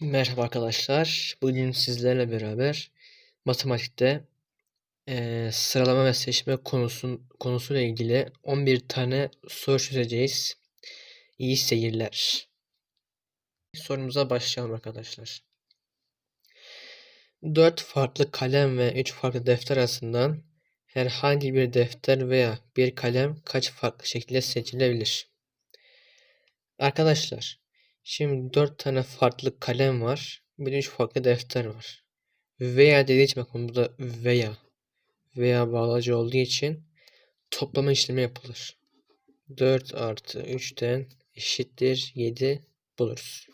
Merhaba arkadaşlar. Bugün sizlerle beraber matematikte eee, sıralama ve seçme konusun, konusuyla ilgili 11 tane soru çözeceğiz. İyi seyirler. Sorumuza başlayalım arkadaşlar. 4 farklı kalem ve 3 farklı defter arasından herhangi bir defter veya bir kalem kaç farklı şekilde seçilebilir? Arkadaşlar Şimdi dört tane farklı kalem var. Bir de üç farklı defter var. Veya dediği için bakın burada veya veya bağlacı olduğu için toplama işlemi yapılır. 4 artı 3'ten eşittir 7 buluruz.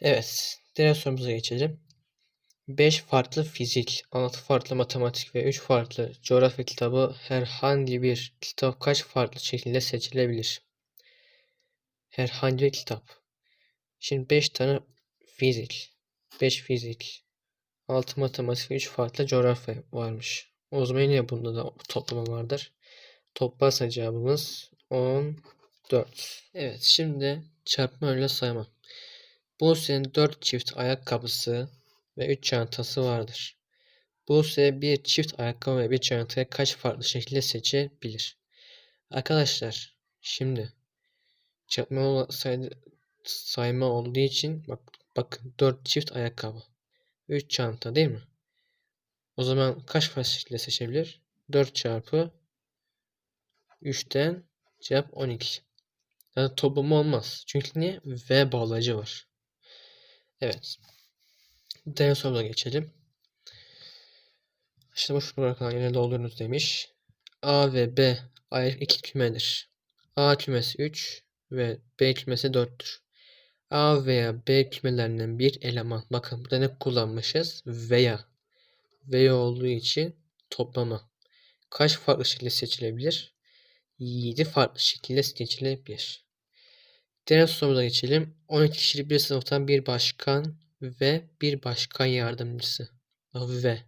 Evet. Diğer sorumuza geçelim. 5 farklı fizik, 6 farklı matematik ve 3 farklı coğrafya kitabı herhangi bir kitap kaç farklı şekilde seçilebilir? Herhangi kitap. Şimdi 5 tane fizik, 5 fizik, 6 matematik ve 3 farklı coğrafya varmış. O zaman yine bunda da toplama vardır. Toplarsa cevabımız 14. Evet şimdi çarpma öyle sayma. Buse'nin 4 çift ayakkabısı ve 3 çantası vardır. Buse bir çift ayakkabı ve bir çantaya kaç farklı şekilde seçebilir? Arkadaşlar şimdi çarpma sayı, sayma olduğu için bak bakın 4 çift ayakkabı. 3 çanta değil mi? O zaman kaç farklı seçebilir? 4 çarpı 3'ten cevap 12. Yani toplamı olmaz. Çünkü niye? V bağlacı var. Evet. Diğer sorumuza geçelim. İşte boş bırakan yerine doldurunuz demiş. A ve B ayrı iki kümedir. A kümesi 3, ve B kümesi 4'tür. A veya B kümelerinden bir eleman. Bakın burada ne kullanmışız? Veya. Veya olduğu için toplama. Kaç farklı şekilde seçilebilir? 7 farklı şekilde seçilebilir. Diğer sorumuza geçelim. 12 kişilik bir sınıftan bir başkan ve bir başkan yardımcısı. Ve.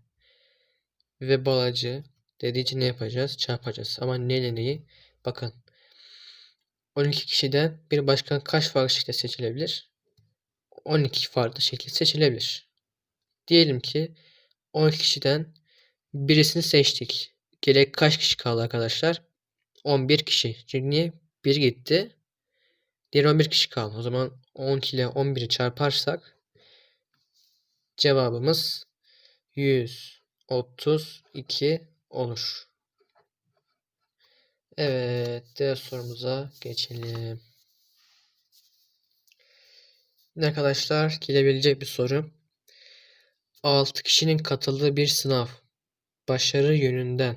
Ve balacı dediği için ne yapacağız? Çarpacağız. Ama neyle neyi? Bakın 12 kişiden bir başkan kaç farklı şekilde seçilebilir? 12 farklı şekilde seçilebilir. Diyelim ki 12 kişiden birisini seçtik. Gerek kaç kişi kaldı arkadaşlar? 11 kişi. Çünkü niye? 1 gitti. Diğer 11 kişi kaldı. O zaman 12 ile 11'i çarparsak cevabımız 132 olur. Evet, diğer sorumuza geçelim. Arkadaşlar gelebilecek bir soru. 6 kişinin katıldığı bir sınav başarı yönünden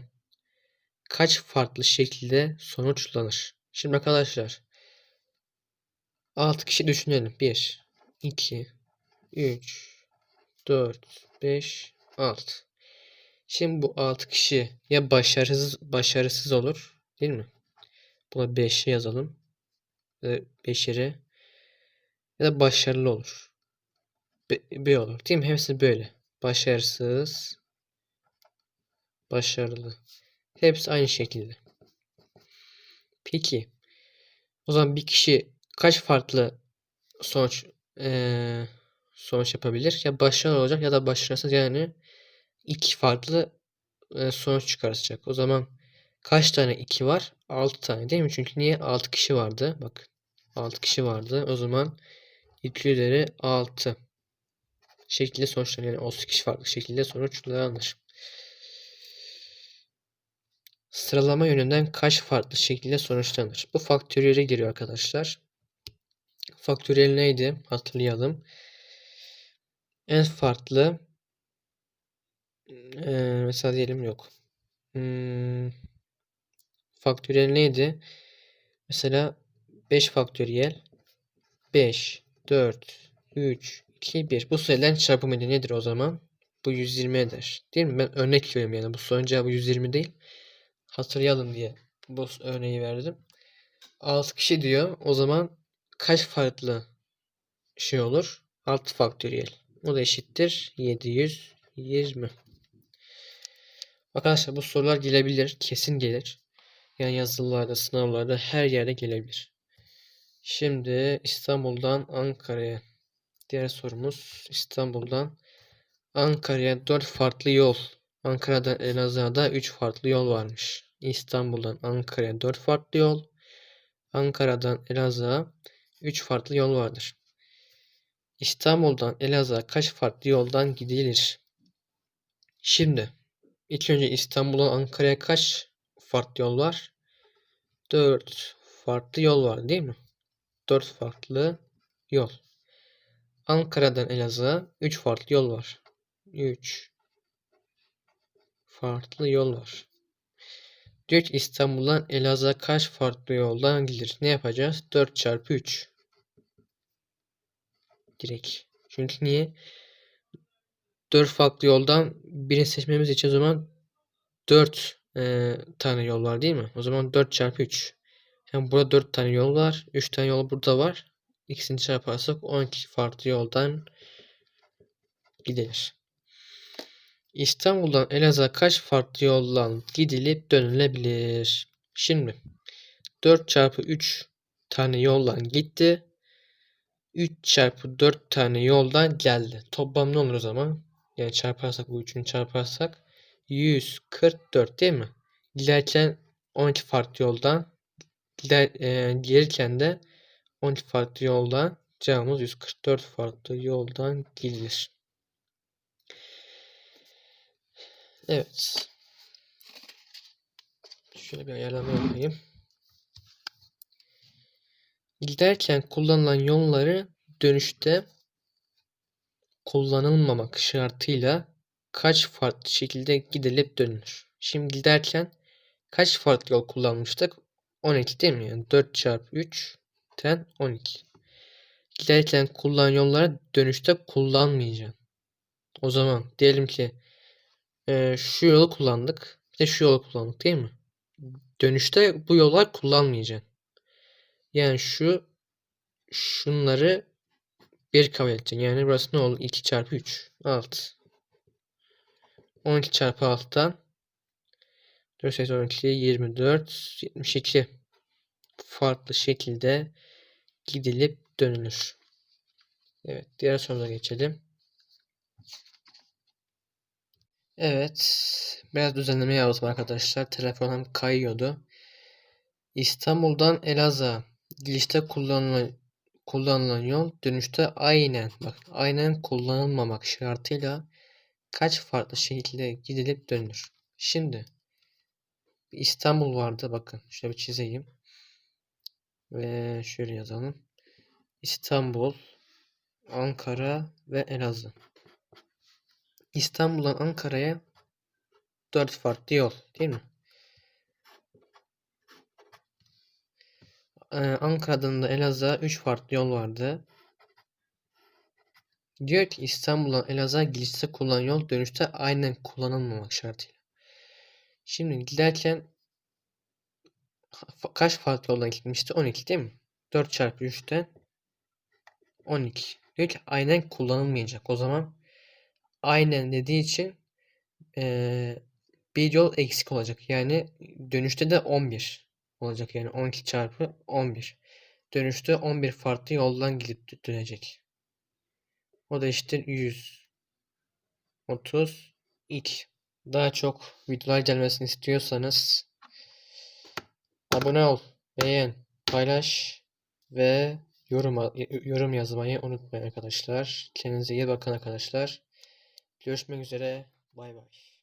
kaç farklı şekilde sonuçlanır? Şimdi arkadaşlar 6 kişi düşünelim. 1, 2, 3, 4, 5, 6. Şimdi bu 6 kişi ya başarısız başarısız olur Değil mi? Buna 5'i yazalım. Ve 5 yere ya da başarılı olur. B, B olur. Değil mi? Hepsi böyle. Başarısız, başarılı. Hepsi aynı şekilde. Peki. O zaman bir kişi kaç farklı sonuç ee, sonuç yapabilir? Ya başarılı olacak ya da başarısız yani iki farklı e, sonuç çıkartacak. O zaman Kaç tane 2 var? 6 tane değil mi? Çünkü niye? 6 kişi vardı. Bak 6 kişi vardı. O zaman 2 üzeri 6 şekilde sonuçlanır. Yani 32 farklı şekilde sonuçlanır. Sıralama yönünden kaç farklı şekilde sonuçlanır? Bu faktöriyele giriyor arkadaşlar. Faktöriyel neydi? Hatırlayalım. En farklı ee, mesela diyelim yok. Hmm, faktöriyel neydi? Mesela 5 faktöriyel 5, 4, 3, 2, 1. Bu sayıların çarpımı nedir o zaman? Bu 120 eder. Değil mi? Ben örnek veriyorum yani. Bu sorunun cevabı 120 değil. Hatırlayalım diye bu örneği verdim. 6 kişi diyor. O zaman kaç farklı şey olur? 6 faktöriyel. O da eşittir 720. Arkadaşlar bu sorular gelebilir. Kesin gelir. Yani yazılılarda, sınavlarda her yerde gelebilir. Şimdi İstanbul'dan Ankara'ya Diğer sorumuz İstanbul'dan Ankara'ya 4 farklı yol. Ankara'dan Elazığ'a da 3 farklı yol varmış. İstanbul'dan Ankara'ya 4 farklı yol. Ankara'dan Elazığ'a 3 farklı yol vardır. İstanbul'dan Elazığ'a kaç farklı yoldan gidilir? Şimdi ilk önce İstanbul'dan Ankara'ya kaç farklı yol var? 4 farklı yol var değil mi? 4 farklı yol. Ankara'dan Elazığ'a 3 farklı yol var. 3 farklı yol var. Diyor ki İstanbul'dan Elazığ'a kaç farklı yoldan gidilir? Ne yapacağız? 4 çarpı 3. Direkt. Çünkü niye? 4 farklı yoldan birini seçmemiz için o zaman 4 e, tane yol var değil mi? O zaman 4 çarpı 3. Yani burada 4 tane yol var. 3 tane yol burada var. İkisini çarparsak 12 farklı yoldan gidilir. İstanbul'dan Elazığ'a kaç farklı yoldan gidilip dönülebilir? Şimdi 4 çarpı 3 tane yoldan gitti. 3 çarpı 4 tane yoldan geldi. Toplam ne olur o zaman? Yani çarparsak bu üçünü çarparsak 144 değil mi? Giderken 12 farklı yoldan gider, e, gelirken de 12 farklı yoldan cevabımız 144 farklı yoldan gidilir. Evet. Şöyle bir ayarlama yapayım. Giderken kullanılan yolları dönüşte kullanılmamak şartıyla kaç farklı şekilde gidilip dönülür? Şimdi giderken kaç farklı yol kullanmıştık? 12 değil mi? Yani 4 çarpı 3'ten 12. Giderken kullanılan yolları dönüşte kullanmayacaksın. O zaman diyelim ki e, şu yolu kullandık. Bir de şu yolu kullandık değil mi? Dönüşte bu yollar kullanmayacaksın. Yani şu şunları bir kabul edeceksin. Yani burası ne olur? 2 çarpı 3. 6. 12 çarpı 6'dan 4 8 12 24 72 farklı şekilde gidilip dönülür. Evet diğer sorumuza geçelim. Evet biraz düzenleme yaptım arkadaşlar. Telefonum kayıyordu. İstanbul'dan Elazığ'a Girişte kullanılan, kullanılan yol dönüşte aynen bak aynen kullanılmamak şartıyla kaç farklı şekilde gidilip dönülür. Şimdi İstanbul vardı bakın şöyle bir çizeyim. Ve şöyle yazalım. İstanbul, Ankara ve Elazığ. İstanbul'dan Ankara'ya 4 farklı yol değil mi? Ee, Ankara'dan da Elazığ'a 3 farklı yol vardı. Diyor ki İstanbul'dan Elazığ'a gidişte kullanılan yol dönüşte aynen kullanılmamak şartıyla. Şimdi giderken kaç farklı yoldan gitmişti? 12 değil mi? 4 çarpı 3'ten 12. Diyor ki aynen kullanılmayacak. O zaman aynen dediği için ee, bir yol eksik olacak. Yani dönüşte de 11 olacak. Yani 12 çarpı 11. Dönüşte 11 farklı yoldan gidip dönecek. O da işte 100. 30 ilk. Daha çok videolar gelmesini istiyorsanız abone ol, beğen, paylaş ve yorum yorum yazmayı unutmayın arkadaşlar. Kendinize iyi bakın arkadaşlar. Görüşmek üzere. Bay bay.